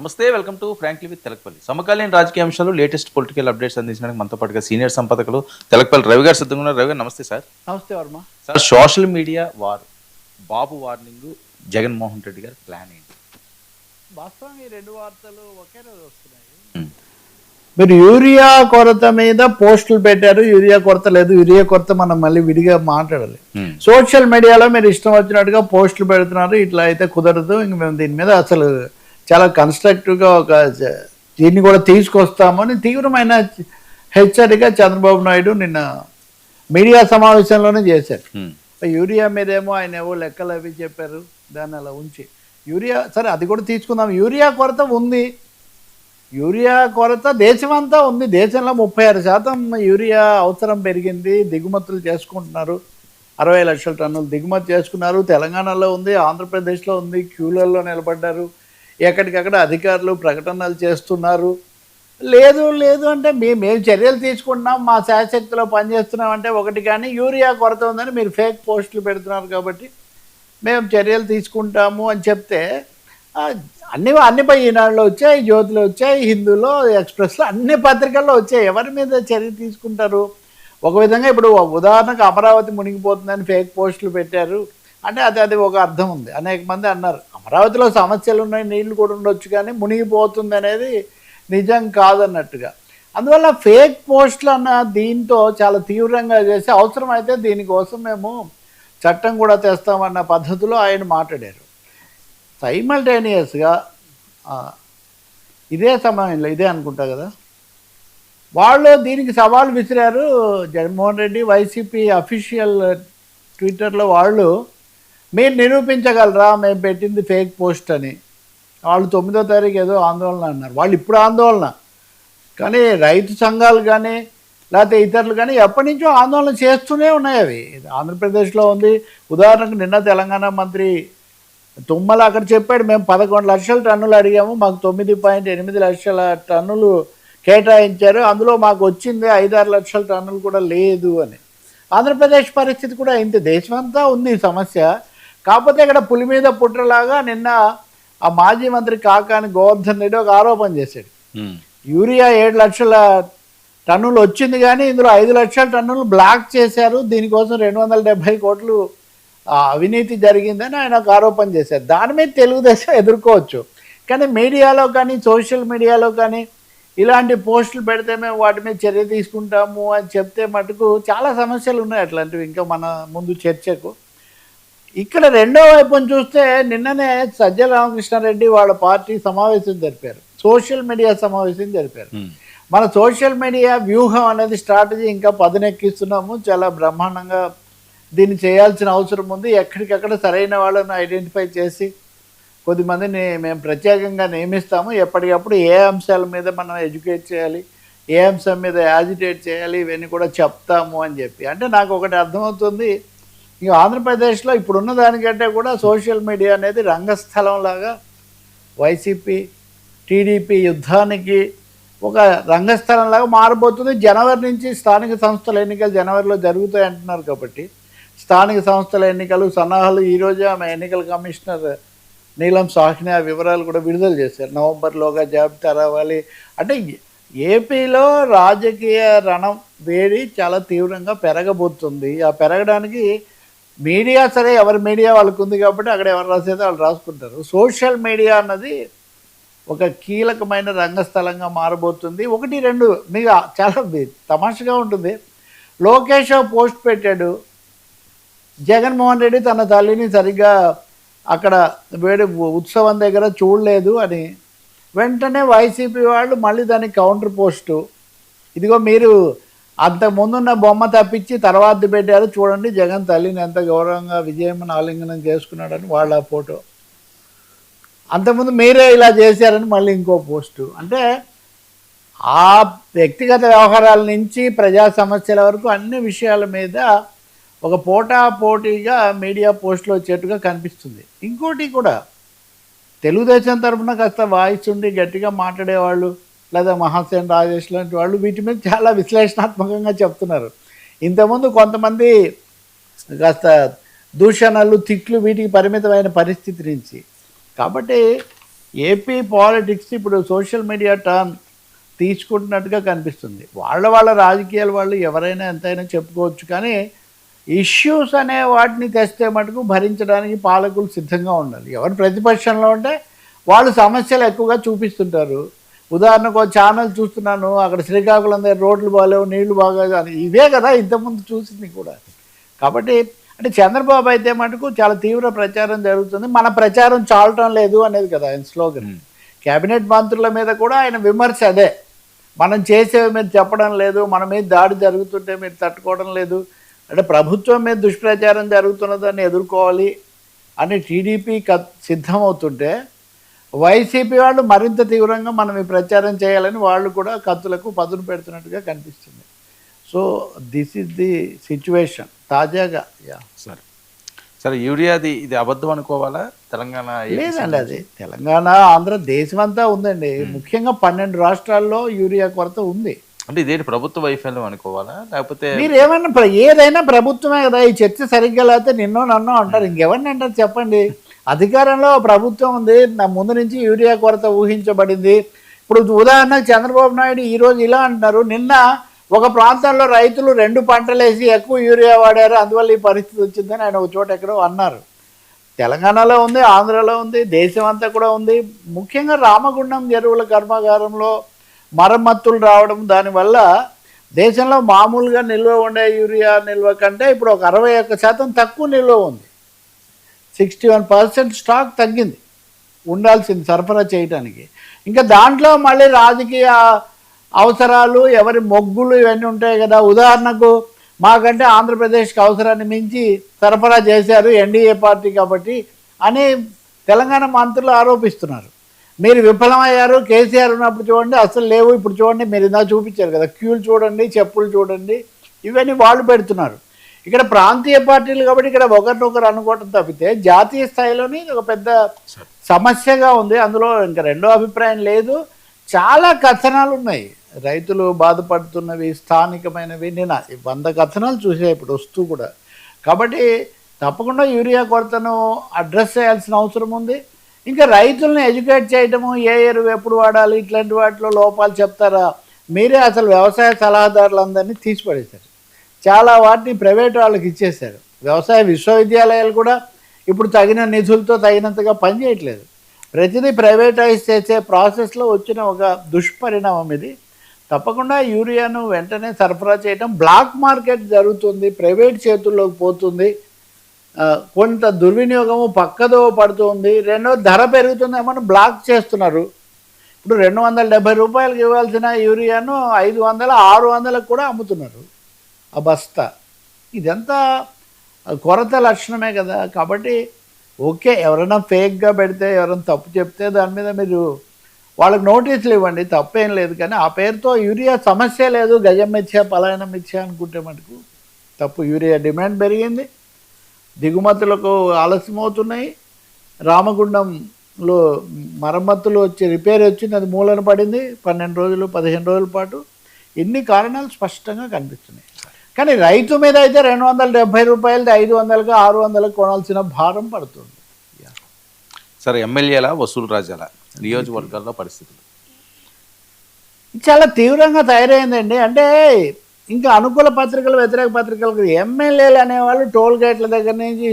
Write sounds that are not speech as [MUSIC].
నమస్తే welcome to frankly with Telakapalli. సమకాలీన రాజకీయ అంశాలు లేటెస్ట్ పొలిటికల్ అప్డేట్స్ అందించడానికి మనతో పాటుగా సీనియర్ సంపాదకులు తెలకపల్లి రవి గారు సిద్ధంగా ఉన్నారు. రవి గారు నమస్తే సార్. నమస్తే Varma. Sir social media war Babu warning Jaganmohan Reddy గారి ప్లాన్ ఏంటి? వాస్తవంగా ఈ రెండు వార్తలు ఒకే రోజు వస్తున్నాయి. మీరు యూరియా కొరత మీద పోస్టులు పెట్టారు. యూరియా కొరత లేదు. యూరియా కొరత మనం మళ్ళీ విడిగా మాట్లాడాలి. సోషల్ మీడియాలో మీరు ఇష్టం వచ్చినట్టుగా పోస్టులు పెడుతున్నారు. ఇట్లా అయితే కుదరదు. ఇంక మేము దీని మీద అసలు చాలా కన్స్ట్రక్టివ్గా ఒక దీన్ని కూడా తీసుకొస్తామని తీవ్రమైన హెచ్చరిక చంద్రబాబు నాయుడు నిన్న మీడియా సమావేశంలోనే చేశారు. యూరియా మీదేమో ఆయన ఏవో లెక్కలు అవి చెప్పారు దాన్ని అలా ఉంచి. యూరియా సరే అది కూడా తీసుకుందాం. యూరియా కొరత ఉంది. యూరియా కొరత దేశమంతా ఉంది. దేశంలో ముప్పై ఆరు శాతం యూరియా అవసరం పెరిగింది. దిగుమతులు చేసుకుంటున్నారు. అరవై లక్షల టన్నులు దిగుమతి చేసుకున్నారు. తెలంగాణలో ఉంది ఆంధ్రప్రదేశ్లో ఉంది క్యూలలో నిలబడ్డారు. ఎక్కడికక్కడ అధికారులు ప్రకటనలు చేస్తున్నారు. లేదు లేదు అంటే మేము మేము చర్యలు తీసుకుంటున్నాం మా శాశక్తిలో పనిచేస్తున్నాం అంటే ఒకటి కానీ యూరియా కొరత ఉందని మీరు ఫేక్ పోస్టులు పెడుతున్నారు కాబట్టి మేము చర్యలు తీసుకుంటాము అని చెప్తే అన్ని అన్ని పై ఈనాడులో వచ్చాయి జ్యోతిలో వచ్చాయి హిందూలో ఎక్స్ప్రెస్లో అన్ని పత్రికల్లో వచ్చాయి. ఎవరి మీద చర్య తీసుకుంటారు? ఒక విధంగా ఇప్పుడు ఉదాహరణకు అమరావతి మునిగిపోతుందని ఫేక్ పోస్టులు పెట్టారు. అంటే అది అది ఒక అర్థం ఉంది. అనేక మంది అన్నారు అమరావతిలో సమస్యలు ఉన్నాయి నీళ్ళు కూడా ఉండొచ్చు కానీ మునిగిపోతుంది అనేది నిజం కాదన్నట్టుగా. అందువల్ల ఫేక్ పోస్టులు అన్న దీంతో చాలా తీవ్రంగా చేసి అవసరమైతే దీనికోసం మేము చట్టం కూడా తెస్తామన్న పద్ధతిలో ఆయన మాట్లాడారు. సైమల్టేనియస్గా ఇదే సమయంలో ఇదే అనుకుంటా కదా వాళ్ళు దీనికి సవాల్ విసిరారు జగన్మోహన్ రెడ్డి. వైసీపీ అఫీషియల్ ట్విట్టర్లో వాళ్ళు మీరు నిరూపించగలరా? మేము పెట్టింది ఫేక్ పోస్ట్ అని. వాళ్ళు తొమ్మిదో తారీఖు ఏదో ఆందోళన అన్నారు. వాళ్ళు ఇప్పుడు ఆందోళన. కానీ రైతు సంఘాలు కానీ లేకపోతే ఇతరులు కానీ ఎప్పటి నుంచో ఆందోళన చేస్తూనే ఉన్నాయి అవి. ఆంధ్రప్రదేశ్లో ఉంది. ఉదాహరణకు నిన్న తెలంగాణ మంత్రి తుమ్మల అక్కడ చెప్పాడు మేము పదకొండు లక్షల టన్నులు అడిగాము. మాకు తొమ్మిది పాయింట్ ఎనిమిది లక్షల టన్నులు కేటాయించారు. అందులో మాకు వచ్చింది ఐదారు లక్షల టన్నులు కూడా లేదు అని. ఆంధ్రప్రదేశ్ పరిస్థితి కూడా ఇంత. దేశమంతా ఉంది సమస్య. కాకపోతే ఇక్కడ పులి మీద పుట్రలాగా నిన్న ఆ మాజీ మంత్రి కాకాని గోవర్ధన్ రెడ్డి ఒక ఆరోపణ చేశాడు. యూరియా ఏడు లక్షల టన్నులు వచ్చింది కానీ ఇందులో ఐదు లక్షల టన్నులు బ్లాక్ చేశారు. దీనికోసం రెండు వందల డెబ్బై కోట్లు అవినీతి జరిగిందని ఆయన ఒక ఆరోపణ చేశారు. దాని మీద తెలుగుదేశం [LAUGHS] ఎదుర్కోవచ్చు. కానీ మీడియాలో కానీ సోషల్ మీడియాలో కానీ ఇలాంటి పోస్టులు పెడితే మేము వాటి మీద చర్య తీసుకుంటాము అని చెప్తే మటుకు చాలా సమస్యలు ఉన్నాయి అట్లాంటివి. ఇంకా మన ముందు చర్చకు ఇక్కడ రెండో వైపున చూస్తే నిన్ననే సజ్జల రామకృష్ణారెడ్డి వాళ్ళ పార్టీ సమావేశం జరిపారు. సోషల్ మీడియా సమావేశం జరిపారు. Hmm. మన సోషల్ మీడియా వ్యూహం అనేది స్ట్రాటజీ ఇంకా పదునెక్కిస్తున్నాము. చాలా బ్రహ్మాండంగా దీన్ని చేయాల్సిన అవసరం ఉంది. ఎక్కడికక్కడ సరైన వాళ్ళని ఐడెంటిఫై చేసి కొద్దిమందిని మేము ప్రత్యేకంగా నియమిస్తాము. ఎప్పటికప్పుడు ఏ అంశాల మీద మనం ఎడ్యుకేట్ చేయాలి ఏ అంశం మీద యాజిటేట్ చేయాలి ఇవన్నీ కూడా చెప్తాము అని చెప్పి. అంటే నాకు ఒకటి అర్థమవుతుంది. ఇక ఆంధ్రప్రదేశ్లో ఇప్పుడున్న దానికంటే కూడా సోషల్ మీడియా అనేది రంగస్థలంలాగా వైసీపీ టీడీపీ యుద్ధానికి ఒక రంగస్థలంలాగా మారబోతుంది. జనవరి నుంచి స్థానిక సంస్థల ఎన్నికలు జనవరిలో జరుగుతాయి అంటున్నారు కాబట్టి స్థానిక సంస్థల ఎన్నికలు సన్నాహాలు ఈరోజు ఆమె ఎన్నికల కమిషనర్ నీలం సాహ్ని ఆ వివరాలు కూడా విడుదల చేశారు. నవంబర్లోగా జాబితా రావాలి. అంటే ఏపీలో రాజకీయ రణం వేడి చాలా తీవ్రంగా పెరగబోతుంది. ఆ పెరగడానికి మీడియా సరే ఎవరి మీడియా వాళ్ళకు ఉంది కాబట్టి అక్కడ ఎవరు రాసేదో వాళ్ళు రాసుకుంటారు. సోషల్ మీడియా అన్నది ఒక కీలకమైన రంగస్థలంగా మారబోతుంది. ఒకటి రెండు మీకు చాలా తమాషగా ఉంటుంది. లోకేష్ పోస్ట్ పెట్టాడు. జగన్మోహన్ రెడ్డి తన తల్లిని సరిగ్గా అక్కడ వేడి ఉత్సవం దగ్గర చూడలేదు అని వెంటనే వైసీపీ వాళ్ళు మళ్ళీ దానికి కౌంటర్ పోస్టు. ఇదిగో మీరు అంతకు ముందున్న బొమ్మ తప్పించి తర్వాత పెట్టారు. చూడండి జగన్ తల్లిని ఎంత గౌరవంగా విజయమ్మని ఆలింగనం చేసుకున్నాడని వాళ్ళ ఫోటో. అంతకుముందు మీరే ఇలా చేశారని మళ్ళీ ఇంకో పోస్టు. అంటే ఆ వ్యక్తిగత వ్యవహారాల నుంచి ప్రజా సమస్యల వరకు అన్ని విషయాల మీద ఒక పోటా పోటీగా మీడియా పోస్టులు వచ్చేట్టుగా కనిపిస్తుంది. ఇంకోటి కూడా తెలుగుదేశం తరఫున కాస్త వాయిస్ ఉండి గట్టిగా మాట్లాడేవాళ్ళు లేదా మహాసేన్ రాజేష్ లాంటి వాళ్ళు వీటి మీద చాలా విశ్లేషణాత్మకంగా చెప్తున్నారు. ఇంతకుముందు కొంతమంది కాస్త దూషణలు తిట్లు వీటికి పరిమితమైన పరిస్థితి నుంచి. కాబట్టి ఏపీ పాలిటిక్స్ ఇప్పుడు సోషల్ మీడియా టర్న్ తీసుకుంటున్నట్టుగా కనిపిస్తుంది. వాళ్ళ వాళ్ళ రాజకీయాల వాళ్ళు ఎవరైనా ఎంతైనా చెప్పుకోవచ్చు. కానీ ఇష్యూస్ అనే వాటిని తెస్తే మటుకు భరించడానికి పాలకులు సిద్ధంగా ఉండాలి. ఎవరు ప్రతిపక్షంలో ఉంటే వాళ్ళు సమస్యలు ఎక్కువగా చూపిస్తుంటారు. ఉదాహరణకు ఒక ఛానల్ చూస్తున్నాను అక్కడ శ్రీకాకుళం దగ్గర రోడ్లు బాగాలేవు నీళ్ళు బాగా అని. ఇవే కదా ఇంతకుముందు చూసింది కూడా. కాబట్టి అంటే చంద్రబాబు అయితే మటుకు చాలా తీవ్ర ప్రచారం జరుగుతుంది. మన ప్రచారం చాలటం లేదు అనేది కదా ఆయన స్లోగన్. కేబినెట్ మంత్రుల మీద కూడా ఆయన విమర్శ అదే. మనం చేసేవి మీరు చెప్పడం లేదు మన మీద దాడి జరుగుతుంటే మీరు తట్టుకోవడం లేదు. అంటే ప్రభుత్వం మీద దుష్ప్రచారం జరుగుతున్నదాన్ని ఎదుర్కోవాలి అని టీడీపీ క సిద్ధమవుతుంటే వైసీపీ వాళ్ళు మరింత తీవ్రంగా మనం ఈ ప్రచారం చేయాలని వాళ్ళు కూడా కత్తులకు పదును పెడుతున్నట్టుగా కనిపిస్తుంది. So this is the situation తాజాగా యా. సరే. సరే యూరియాది ఇది అబద్ధం అనుకోవాలా? తెలంగాణ లేదండి అది తెలంగాణ ఆంధ్ర దేశమంతా ఉందండి. ముఖ్యంగా పన్నెండు రాష్ట్రాల్లో యూరియా కొరత ఉంది. అంటే ఇదేంటి ప్రభుత్వ వైఫల్యం అనుకోవాలా? లేకపోతే మీరు ఏమన్నా ఏదైనా ప్రభుత్వమే కదా ఈ చర్చ సరిగ్గా లేకపోతే నిన్నో నన్నో అంటారు. ఇంకెవరిని అంటారు చెప్పండి? అధికారంలో ప్రభుత్వం ఉంది. నా ముందు నుంచి యూరియా కొరత ఊహించబడింది. ఇప్పుడు ఉదాహరణకు చంద్రబాబు నాయుడు ఈరోజు ఇలా అంటున్నారు. నిన్న ఒక ప్రాంతంలో రైతులు రెండు పంటలు వేసి ఎక్కువ యూరియా వాడారు. అందువల్ల ఈ పరిస్థితి వచ్చిందని ఆయన ఒక చోట ఎక్కడో అన్నారు. తెలంగాణలో ఉంది ఆంధ్రలో ఉంది దేశం అంతా కూడా ఉంది. ముఖ్యంగా రామగుండం ఎరువుల కర్మాగారంలో మరమ్మత్తులు రావడం దానివల్ల దేశంలో మామూలుగా నిల్వ ఉండే యూరియా నిల్వ కంటే ఇప్పుడు ఒక అరవై ఒక్క శాతం తక్కువ నిల్వ ఉంది. సిక్స్టీ వన్ పర్సెంట్ స్టాక్ తగ్గింది. ఉండాల్సింది సరఫరా చేయడానికి ఇంకా దాంట్లో మళ్ళీ రాజకీయ అవసరాలు ఎవరి మొగ్గులు ఇవన్నీ ఉంటాయి కదా. ఉదాహరణకు మాకంటే ఆంధ్రప్రదేశ్కి అవసరాన్ని మించి సరఫరా చేశారు ఎన్డీఏ పార్టీ కాబట్టి అని తెలంగాణ మంత్రులు ఆరోపిస్తున్నారు. మీరు విఫలమయ్యారు కేసీఆర్ ఉన్నప్పుడు చూడండి అసలు లేవు. ఇప్పుడు చూడండి మీరు ఇందా చూపించారు కదా క్యూలు చూడండి చెప్పులు చూడండి ఇవన్నీ వాళ్ళు పెడుతున్నారు. ఇక్కడ ప్రాంతీయ పార్టీలు కాబట్టి ఇక్కడ ఒకరినొకరు అనుకోవటం తప్పితే జాతీయ స్థాయిలోని ఇది ఒక పెద్ద సమస్యగా ఉంది. అందులో ఇంకా రెండో అభిప్రాయం లేదు. చాలా కథనాలు ఉన్నాయి. రైతులు బాధపడుతున్నవి స్థానికమైనవి. నేను వంద కథనాలు చూసా ఇప్పుడు వస్తూ కూడా. కాబట్టి తప్పకుండా యూరియా కొరతను అడ్రస్ చేయాల్సిన అవసరం ఉంది. ఇంకా రైతుల్ని ఎడ్యుకేట్ చేయటము ఏ ఎరువు ఎప్పుడు వాడాలి ఇట్లాంటి వాటిలో లోపాలు చెప్తారా? మీరే అసలు వ్యవసాయ సలహాదారులందరినీ తీసిపడేశారు. చాలా వాటిని ప్రైవేట్ వాళ్ళకి ఇచ్చేశారు. వ్యవసాయ విశ్వవిద్యాలయాలు కూడా ఇప్పుడు తగిన నిధులతో తగినంతగా పనిచేయట్లేదు. ప్రతిదీ ప్రైవేటైజ్ చేసే ప్రాసెస్లో వచ్చిన ఒక దుష్పరిణామం ఇది. తప్పకుండా యూరియాను వెంటనే సరఫరా చేయటం బ్లాక్ మార్కెట్ జరుగుతుంది ప్రైవేట్ చేతుల్లోకి పోతుంది. కొంత దుర్వినియోగము పక్కదో పడుతుంది. రెండో ధర పెరుగుతుందేమో బ్లాక్ చేస్తున్నారు. ఇప్పుడు రెండు వందల డెబ్బై రూపాయలకి ఇవ్వాల్సిన యూరియాను ఐదు వందల ఆరు వందలకు కూడా అమ్ముతున్నారు. ఆ బస్తా ఇదంతా కొరత లక్షణమే కదా. కాబట్టి ఓకే ఎవరైనా ఫేక్గా పెడితే ఎవరైనా తప్పు చెప్తే దాని మీద మీరు వాళ్ళకి నోటీసులు ఇవ్వండి. తప్పేం లేదు. కానీ ఆ పేరుతో యూరియా సమస్య లేదు. గజం మిథ్యా పలాయనం మిథ్యా అనుకుంటే మటుకు తప్పు. యూరియా డిమాండ్ పెరిగింది. దిగుమతులకు ఆలస్యమవుతున్నాయి రామగుండంలో మరమ్మతులు వచ్చి రిపేర్ వచ్చింది. అది మూలన పడింది. పన్నెండు రోజులు పదిహేను రోజుల పాటు. ఇన్ని కారణాలు స్పష్టంగా కనిపిస్తున్నాయి. కానీ రైతు మీద అయితే రెండు వందల డెబ్బై రూపాయలది ఐదు వందలకు ఆరు వందలకు కొనాల్సిన భారం పడుతుంది. సరే ఎమ్మెల్యేల వసూలు రాజాల? నియోజకవర్గాల్లో పరిస్థితులు. చాలా తీవ్రంగా తయారైందండి. అంటే ఇంకా అనుకూల పత్రికలు వ్యతిరేక పత్రికలకు ఎమ్మెల్యేలు అనేవాళ్ళు టోల్ గేట్ల దగ్గర నుంచి